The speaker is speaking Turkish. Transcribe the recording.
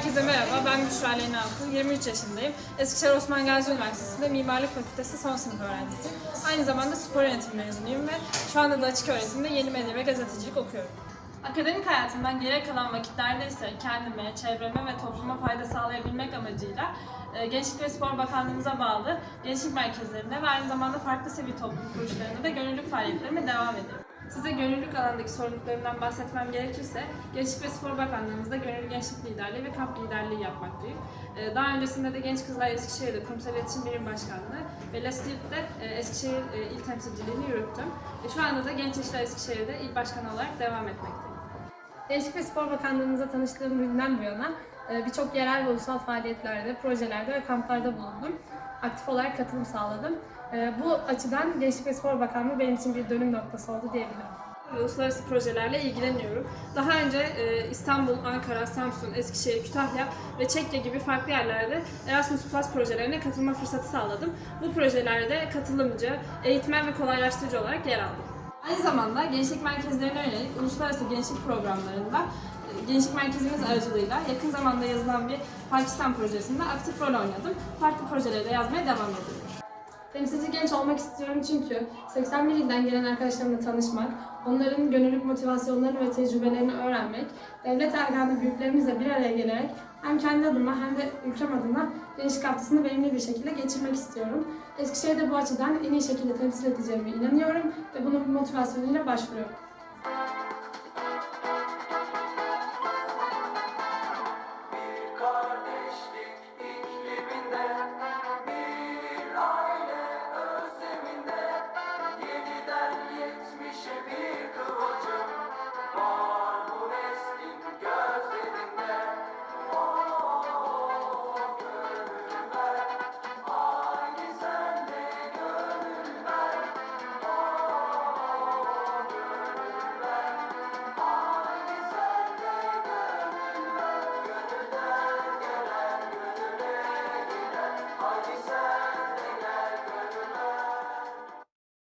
Herkese merhaba, ben Büşra Leyna Akıl, 23 yaşındayım. Eskişehir Osman Gazi Üniversitesi'nde Mimarlık Fakültesi son sınıf öğrencisiyim. Aynı zamanda spor yönetimi mezunuyum ve şu anda da açık öğretimde yeni medya ve gazetecilik okuyorum. Akademik hayatımdan geriye kalan vakitlerde ise kendime, çevreme ve topluma fayda sağlayabilmek amacıyla e, Gençlik ve Spor Bakanlığımıza bağlı gençlik merkezlerinde ve aynı zamanda farklı sivil toplum kuruluşlarında da gönüllülük faaliyetlerime devam ediyorum. Size gönüllülük alandaki sorumluluklarımdan bahsetmem gerekirse, Gençlik ve Spor Bakanlığımızda gönüllü gençlik liderliği ve kamp liderliği yapmaktayım. Ee, Daha öncesinde de Genç Kızlar Eskişehir'de Kurumsal İletişim Birim Başkanlığı ve LESTİL'de e, Eskişehir e, İl Temsilciliğini yürüttüm. Şu anda da Genç İşler Eskişehir'de il başkanı olarak devam etmekteyim. Gençlik ve Spor Bakanlığımıza tanıştığım günden bu yana e, birçok yerel ve ulusal faaliyetlerde, projelerde ve kamplarda bulundum. Aktif olarak katılım sağladım. E, Bu açıdan Gençlik ve Spor Bakanlığı benim için bir dönüm noktası oldu diyebilirim. uluslararası projelerle ilgileniyorum. Daha önce e, İstanbul, Ankara, Samsun, Eskişehir, Kütahya ve Çekya gibi farklı yerlerde Erasmus Plus projelerine katılma fırsatı sağladım. Bu projelerde katılımcı, eğitmen ve kolaylaştırıcı olarak yer aldım. Aynı zamanda gençlik merkezlerine yönelik uluslararası gençlik programlarında e, Gençlik Merkezimiz aracılığıyla yakın zamanda yazılan bir Pakistan projesinde aktif rol oynadım. Farklı projeleri de yazmaya devam ediyorum. Temsilci genç olmak istiyorum çünkü 81 ilden gelen arkadaşlarımla tanışmak, onların gönüllülük motivasyonlarını ve tecrübelerini öğrenmek, devlet erkanı büyüklerimizle bir araya gelerek hem kendi adıma hem de ülkem adına gençlik haftasını verimli bir şekilde geçirmek istiyorum. Eskişehir'de bu açıdan en iyi şekilde temsil edeceğime inanıyorum ve bunun motivasyonuyla başvuruyorum.